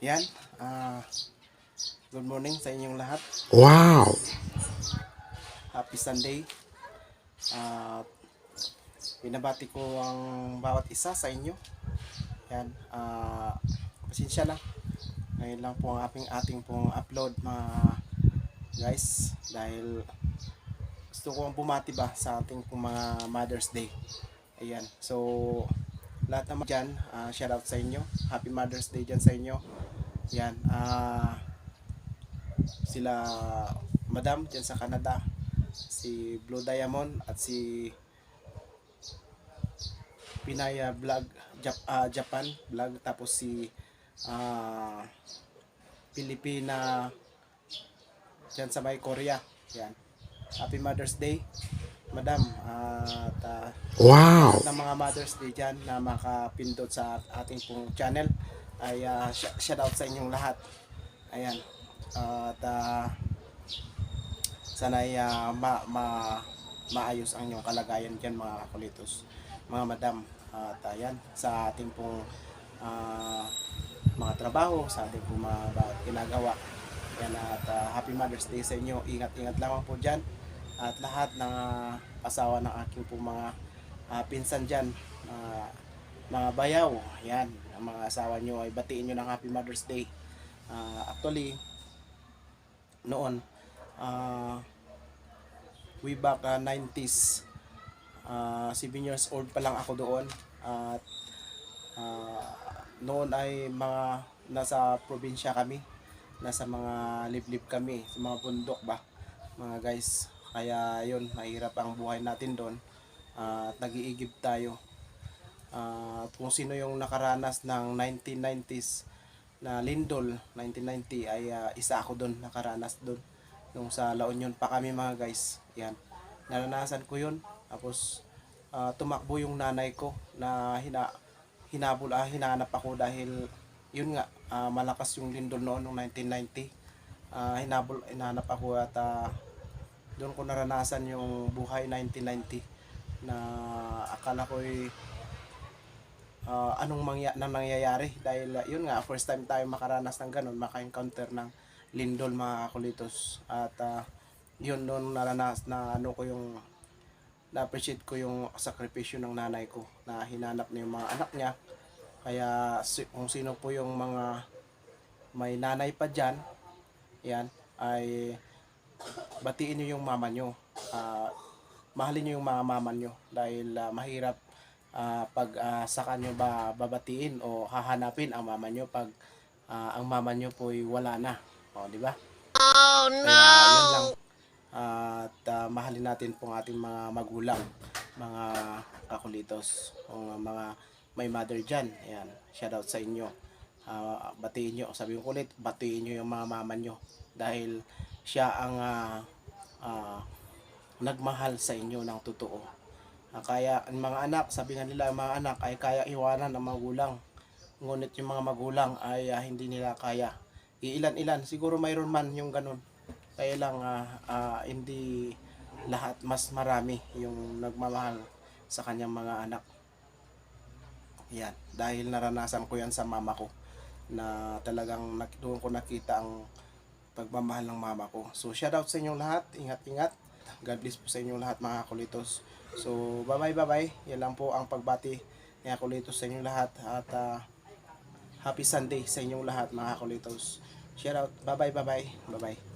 Yan. ah good morning sa inyong lahat. Wow! Happy Sunday. At binabati ko ang bawat isa sa inyo. Yan. ah pasensya lang. Ngayon lang po ang ating ating pong upload mga guys. Dahil gusto ko ang bumati ba sa ating pong mga Mother's Day. Ayan. So, lahat naman dyan, ah, shout out sa inyo. Happy Mother's Day dyan sa inyo. Yan. Ah, sila Madam dyan sa Canada. Si Blue Diamond at si Pinaya Vlog Jap- ah, Japan Vlog tapos si ah, Pilipina dyan sa may Korea. Yan. Happy Mother's Day. Madam, at ah, Wow! ng mga Mother's Day dyan na makapindot sa ating pong channel ay uh, shout out sa inyong lahat. Ayan. At uh, sana ay ah, ma, ma, maayos ang inyong kalagayan dyan mga kakulitos. Mga madam. At ayan, sa ating pong ah, mga trabaho, sa ating pong mga ginagawa. Yan at ah, Happy Mother's Day sa inyo. Ingat-ingat lamang po dyan. At lahat ng ah, asawa ng aking pong mga ah, pinsan dyan, ah, mga bayaw, yan, ang mga asawa nyo ay batiin nyo ng Happy Mother's Day. Ah, actually, noon, ah, way back ah, 90s, ah, 7 years old pa lang ako doon. At ah, noon ay mga nasa probinsya kami, nasa mga liblib kami, sa mga bundok ba, mga guys. Kaya yun, mahirap ang buhay natin doon. At nag-iigib tayo. Ah, At kung sino yung nakaranas ng 1990s na Lindol 1990 ay ah, isa ako doon nakaranas doon. Nung sa La Union pa kami mga guys. Yan. Naranasan ko yun. Tapos ah, tumakbo yung nanay ko na hina hinabol ah, hinanap ako dahil yun nga ah, malakas yung Lindol noon noong 1990 Ah, hinabol hinanap ako at ah, doon ko naranasan yung buhay 1990 na akala ko uh, anong mangya na nangyayari. Dahil uh, yun nga first time tayo makaranas ng ganun maka-encounter ng lindol mga kulitos. At uh, yun noon naranas na ano ko yung na-appreciate ko yung sakripisyo ng nanay ko na hinanap niya yung mga anak niya. Kaya kung sino po yung mga may nanay pa dyan yan ay batiin nyo yung mama nyo. Ah, mahalin nyo yung mga mama nyo dahil ah, mahirap ah, pag ah, sa kanyo ba babatiin o hahanapin ang mama nyo pag ah, ang mama nyo po wala na. O di ba? Oh no! Kaya, yun lang. At ah, mahalin natin po ang ating mga magulang mga kakulitos o mga may mother dyan. Ayan shout out sa inyo. Ah, batiin nyo. Sabi ko ulit batiin nyo yung mga mama nyo. Dahil siya ang ah, ah, nagmahal sa inyo ng totoo. Ah, kaya ang mga anak, sabi nga nila, mga anak ay kaya iwanan ng magulang. Ngunit yung mga magulang ay ah, hindi nila kaya. Iilan-ilan, siguro mayroon man yung ganun. Kaya lang ah, ah, hindi lahat, mas marami yung nagmamahal sa kanyang mga anak. Yan, dahil naranasan ko yan sa mama ko na talagang doon ko nakita ang pagmamahal ng mama ko. So, shout out sa inyong lahat. Ingat-ingat. God bless po sa inyong lahat mga kulitos. So, bye-bye, bye-bye. Yan lang po ang pagbati ni kulitos sa inyong lahat. At ah, happy Sunday sa inyong lahat mga kulitos. Shout out. Bye-bye, bye-bye. Bye-bye.